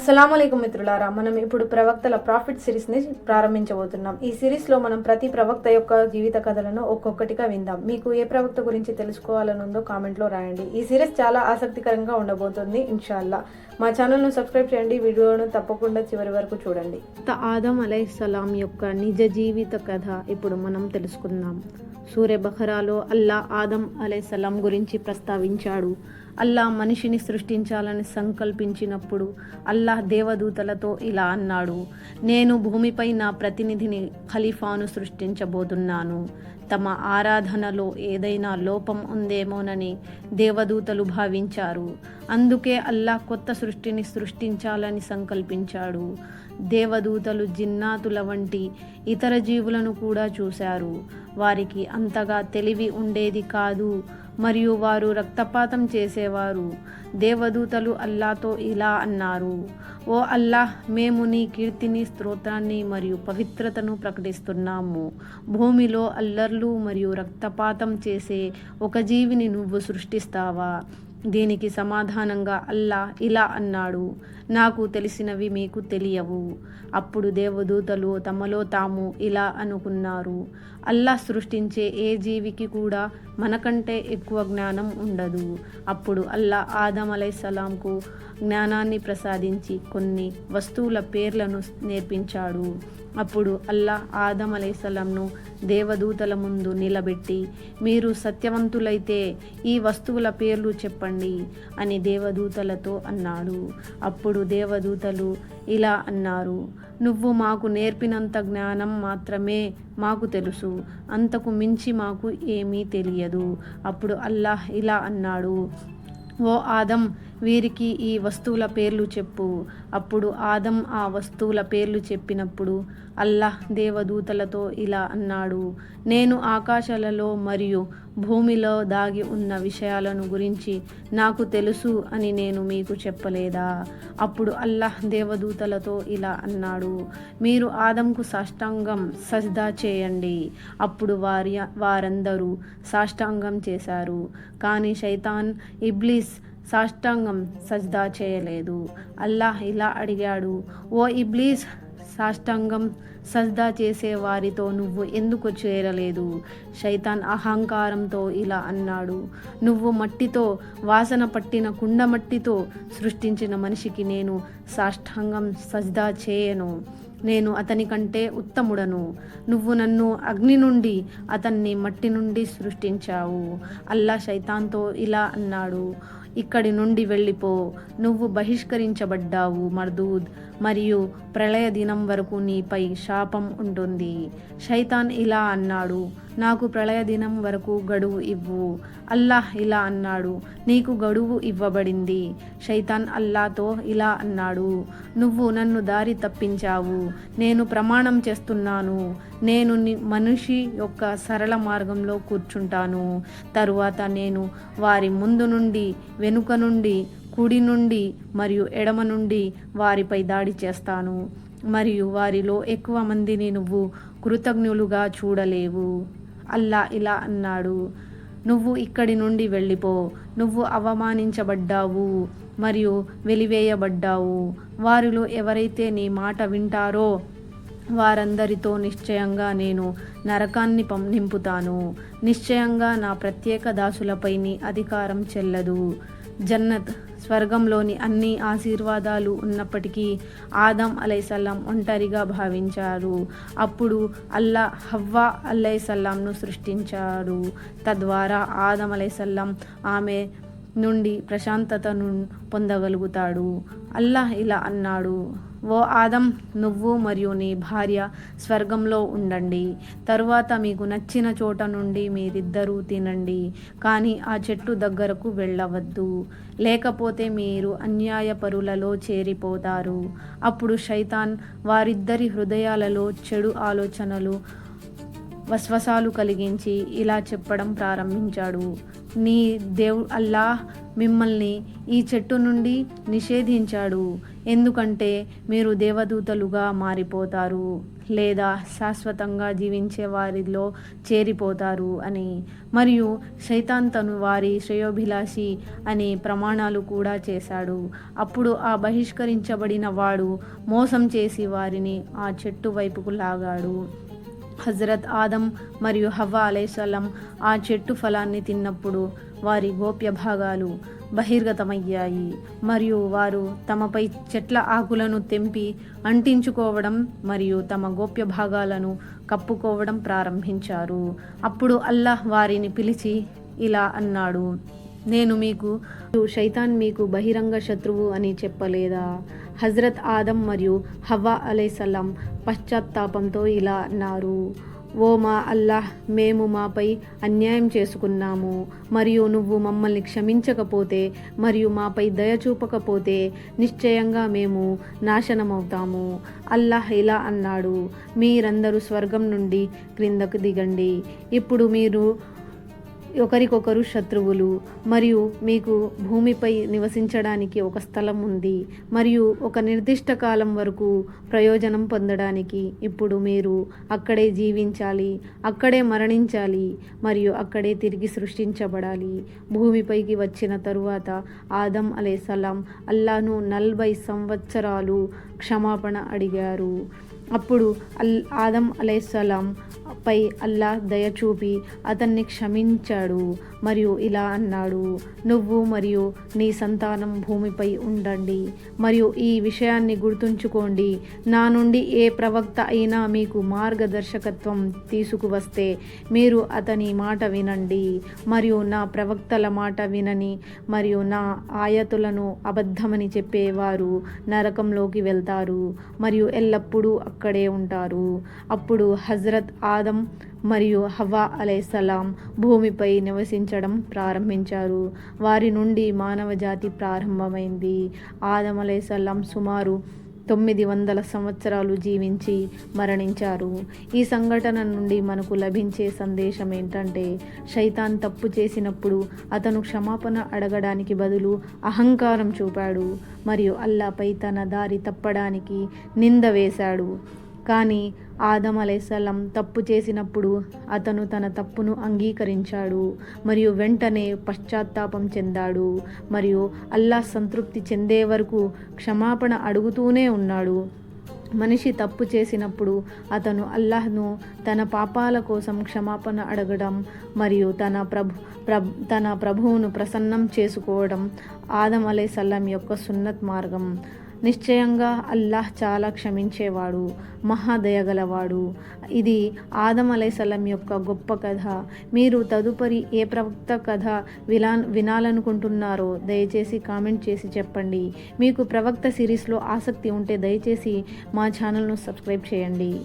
అస్సలం మిత్రులారా మనం ఇప్పుడు ప్రవక్తల ప్రాఫిట్ సిరీస్ని ప్రారంభించబోతున్నాం. ఈ సిరీస్లో మనం ప్రతి ప్రవక్త యొక్క జీవిత కథలను ఒక్కొక్కటిగా విందాం. మీకు ఏ ప్రవక్త గురించి తెలుసుకోవాలని ఉందో కామెంట్లో రాయండి. ఈ సిరీస్ చాలా ఆసక్తికరంగా ఉండబోతుంది ఇన్షాల్లా. మా ఛానల్ను సబ్స్క్రైబ్ చేయండి వీడియోను తప్పకుండా చివరి వరకు చూడండి. ఆదం అలైహిస్సలాం యొక్క నిజ జీవిత కథ ఇప్పుడు మనం తెలుసుకుందాం. సూర్య బహరాలో అల్లా ఆదం అలైహిస్సలాం గురించి ప్రస్తావించాడు. అల్లా మనిషిని సృష్టించాలని సంకల్పించినప్పుడు అల్లాహ్ దేవదూతలతో ఇలా అన్నాడు నేను భూమిపై నా ప్రతినిధిని ఖలీఫాను సృష్టించబోతున్నాను. తమ ఆరాధనలో ఏదైనా లోపం ఉందేమోనని దేవదూతలు భావించారు. అందుకే అల్లాహ్ కొత్త సృష్టిని సృష్టించాలని సంకల్పించాడు. దేవదూతలు జిన్నాతుల వంటి ఇతర జీవులను కూడా చూశారు. వారికి అంతగా తెలివి ఉండేది కాదు. మరియు వారు రక్తపాతం చేసేవారు. దేవదూతలు అల్లాతో ఇలా అన్నారు ఓ అల్లాహ్ మేము నీ కీర్తిని స్తోత్రాన్ని మరియు పవిత్రతను ప్రకటిస్తున్నాము. భూమిలో అల్లర్లు మరియు రక్తపాతం చేసే ఒక జీవిని నువ్వు సృష్టిస్తావా? దీనికి సమాధానంగా అల్లా ఇలా అన్నాడు నాకు తెలిసినవి మీకు తెలియవు. అప్పుడు దేవదూతలు తమలో తాము ఇలా అనుకున్నారు అల్లా సృష్టించే ఏ జీవికి కూడా మనకంటే ఎక్కువ జ్ఞానం ఉండదు. అప్పుడు అల్లా ఆదం అలైసలాంకు జ్ఞానాన్ని ప్రసాదించి కొన్ని వస్తువుల పేర్లను నేర్పించాడు. అప్పుడు అల్లా ఆదం అలైసలంను దేవదూతల ముందు నిలబెట్టి మీరు సత్యవంతులైతే ఈ వస్తువుల పేర్లు చెప్పండి. అని దేవదూతలతో అన్నాడు. అప్పుడు దేవదూతలు ఇలా అన్నారు నువ్వు మాకు నేర్పినంత జ్ఞానం మాత్రమే మాకు తెలుసు. అంతకు మించి మాకు ఏమీ తెలియదు. అప్పుడు అల్లాహ్ ఇలా అన్నాడు ఓ ఆదం వీరికి ఈ వస్తువుల పేర్లు చెప్పు. అప్పుడు ఆదం ఆ వస్తువుల పేర్లు చెప్పినప్పుడు అల్లాహ్ దేవదూతలతో ఇలా అన్నాడు నేను ఆకాశాలలో మరియు భూమిలో దాగి ఉన్న విషయాలను గురించి నాకు తెలుసు అని నేను మీకు చెప్పలేదా? అప్పుడు అల్లాహ్ దేవదూతలతో ఇలా అన్నాడు మీరు ఆదంకు సాష్టాంగం సజ్దా చేయండి. అప్పుడు వారి వారందరూ సాష్టాంగం చేశారు. కానీ శైతాన్ ఇబ్లీస్ సాష్టాంగం సజ్దా చేయలేదు. అల్లాహ్ ఇలా అడిగాడు ఓ ఇబ్లీస్ సాష్టాంగం సజ్దా చేసే వారితో నువ్వు ఎందుకు చేరలేదు? శైతాన్ అహంకారంతో ఇలా అన్నాడు. నువ్వు మట్టితో వాసన పట్టిన కుండ మట్టితో సృష్టించిన మనిషికి నేను సాష్టాంగం సజ్దా చేయను. నేను అతని కంటే ఉత్తముడను. నువ్వు నన్ను అగ్ని నుండి అతన్ని మట్టి నుండి సృష్టించావు. అల్లా శైతాన్తో ఇలా అన్నాడు. ఇక్కడి నుండి వెళ్ళిపో. నువ్వు బహిష్కరించబడ్డావు మర్దూద్. మరియు ప్రళయ దినం వరకు నీపై శాపం ఉంటుంది. శైతాన్ ఇలా అన్నాడు నాకు ప్రళయ దినం వరకు గడువు ఇవ్వు. అల్లాహ్ ఇలా అన్నాడు నీకు గడువు ఇవ్వబడింది. శైతాన్ అల్లాతో ఇలా అన్నాడు నువ్వు నన్ను దారి తప్పించావు. నేను ప్రమాణం చేస్తున్నాను. నేను మనిషి యొక్క సరళ మార్గంలో కూర్చుంటాను. తరువాత నేను వారి ముందు నుండి వెనుక నుండి కుడి నుండి మరియు ఎడమ నుండి వారిపై దాడి చేస్తాను. మరియు వారిలో ఎక్కువ మందిని నువ్వు కృతజ్ఞులుగా చూడలేవు. అల్లా ఇలా అన్నాడు. నువ్వు ఇక్కడి నుండి వెళ్ళిపో. నువ్వు అవమానించబడ్డావు మరియు వెలివేయబడ్డావు. వారిలో ఎవరైతే నీ మాట వింటారో వారందరితో నిశ్చయంగా నేను నరకాన్ని పం నింపుతాను. నిశ్చయంగా నా ప్రత్యేక దాసులపై నీ అధికారం చెల్లదు. జన్నత్ స్వర్గంలోని అన్ని ఆశీర్వాదాలు ఉన్నప్పటికీ ఆదం అలైసల్లాం ఒంటరిగా భావించారు. అప్పుడు అల్లా హవ్వా అల్లైసల్లాంను సృష్టించారు. తద్వారా ఆదం అలైసల్లాం ఆమె నుండి ప్రశాంతతను పొందగలుగుతాడు. అల్లాహ్ ఇలా అన్నాడు. ఓ ఆదం నువ్వు మరియు నీ భార్య స్వర్గంలో ఉండండి. తరువాత మీకు నచ్చిన చోట నుండి మీరిద్దరూ తినండి. కానీ ఆ చెట్టు దగ్గరకు వెళ్ళవద్దు. లేకపోతే మీరు అన్యాయపరులలో చేరిపోతారు. అప్పుడు శైతాన్ వారిద్దరి హృదయాలలో చెడు ఆలోచనలు వస్వసాలు కలిగించి ఇలా చెప్పడం ప్రారంభించాడు. నీ దేవు అల్లాహ్ మిమ్మల్ని ఈ చెట్టు నుండి నిషేధించాడు. ఎందుకంటే మీరు దేవదూతలుగా మారిపోతారు లేదా శాశ్వతంగా జీవించే వారిలో చేరిపోతారు అని. మరియు శైతాన్ తను వారి శ్రేయోభిలాషి అనే ప్రమాణాలు కూడా చేశాడు. అప్పుడు ఆ బహిష్కరించబడిన వాడు మోసం చేసి వారిని ఆ చెట్టు వైపుకు లాగాడు. హజరత్ ఆదం మరియు హవ్వ అలైసలం ఆ చెట్టు ఫలాన్ని తిన్నప్పుడు వారి గోప్య భాగాలు బహిర్గతమయ్యాయి. మరియు వారు తమపై చెట్ల ఆకులను తెంపి అంటించుకోవడం మరియు తమ గోప్య భాగాలను కప్పుకోవడం ప్రారంభించారు. అప్పుడు అల్లాహ్ వారిని పిలిచి ఇలా అన్నాడు నేను మీకు శైతాన్ మీకు బహిరంగ శత్రువు అని చెప్పలేదా? హజరత్ ఆదం మరియు హవా అలైసల్లం పశ్చాత్తాపంతో ఇలా అన్నారు ఓ మా అల్లాహ్ మేము మాపై అన్యాయం చేసుకున్నాము. మరియు నువ్వు మమ్మల్ని క్షమించకపోతే మరియు మాపై దయ చూపకపోతే నిశ్చయంగా మేము నాశనమవుతాము. అల్లాహ్ ఇలా అన్నాడు. మీరందరూ స్వర్గం నుండి క్రిందకు దిగండి. ఇప్పుడు మీరు ఒకరికొకరు శత్రువులు మరియు మీకు భూమిపై నివసించడానికి ఒక స్థలం ఉంది మరియు ఒక నిర్దిష్ట కాలం వరకు ప్రయోజనం పొందడానికి. ఇప్పుడు మీరు అక్కడే జీవించాలి అక్కడే మరణించాలి మరియు అక్కడే తిరిగి సృష్టించబడాలి. భూమిపైకి వచ్చిన తరువాత ఆదం అలేసలాం అల్లాను నలభై సంవత్సరాలు క్షమాపణ అడిగారు. అప్పుడు అల్ ఆదం అలైసలాం పై అల్లా దయ చూపి అతన్ని క్షమించాడు. మరియు ఇలా అన్నాడు నువ్వు మరియు నీ సంతానం భూమిపై ఉండండి. మరియు ఈ విషయాన్ని గుర్తుంచుకోండి. నా నుండి ఏ ప్రవక్త అయినా మీకు మార్గదర్శకత్వం తీసుకువస్తే మీరు అతని మాట వినండి. మరియు నా ప్రవక్తల మాట వినని మరియు నా ఆయతులను అబద్ధమని చెప్పేవారు నరకంలోకి వెళ్తారు. మరియు ఎల్లప్పుడూ అక్కడే ఉంటారు. అప్పుడు హజరత్ ఆదం మరియు హవా అలైసలాం భూమిపై నివసించడం ప్రారంభించారు. వారి నుండి మానవ జాతి ప్రారంభమైంది. ఆదం అలైసలాం సుమారు తొమ్మిది వందల సంవత్సరాలు జీవించి మరణించారు. ఈ సంఘటన నుండి మనకు లభించే సందేశం ఏంటంటే శైతాన్ తప్పు చేసినప్పుడు అతను క్షమాపణ అడగడానికి బదులు అహంకారం చూపాడు మరియు అల్లాపై తన దారి తప్పడానికి నింద వేశాడు. కానీ ఆదం అలైసలం తప్పు చేసినప్పుడు అతను తన తప్పును అంగీకరించాడు మరియు వెంటనే పశ్చాత్తాపం చెందాడు మరియు అల్లాహ్ సంతృప్తి చెందే వరకు క్షమాపణ అడుగుతూనే ఉన్నాడు. మనిషి తప్పు చేసినప్పుడు అతను అల్లాహ్ను తన పాపాల కోసం క్షమాపణ అడగడం మరియు తన ప్రభు ప్రభు తన ప్రభువును ప్రసన్నం చేసుకోవడం ఆదం అలైసల్లం యొక్క సున్నత్ మార్గం. నిశ్చయంగా అల్లాహ్ చాలా క్షమించేవాడు మహాదయగలవాడు. ఇది ఆదం అలైసలం యొక్క గొప్ప కథ. మీరు తదుపరి ఏ ప్రవక్త కథ విలా వినాలనుకుంటున్నారో దయచేసి కామెంట్ చేసి చెప్పండి. మీకు ప్రవక్త సిరీస్లో ఆసక్తి ఉంటే దయచేసి మా ఛానల్ను సబ్స్క్రైబ్ చేయండి.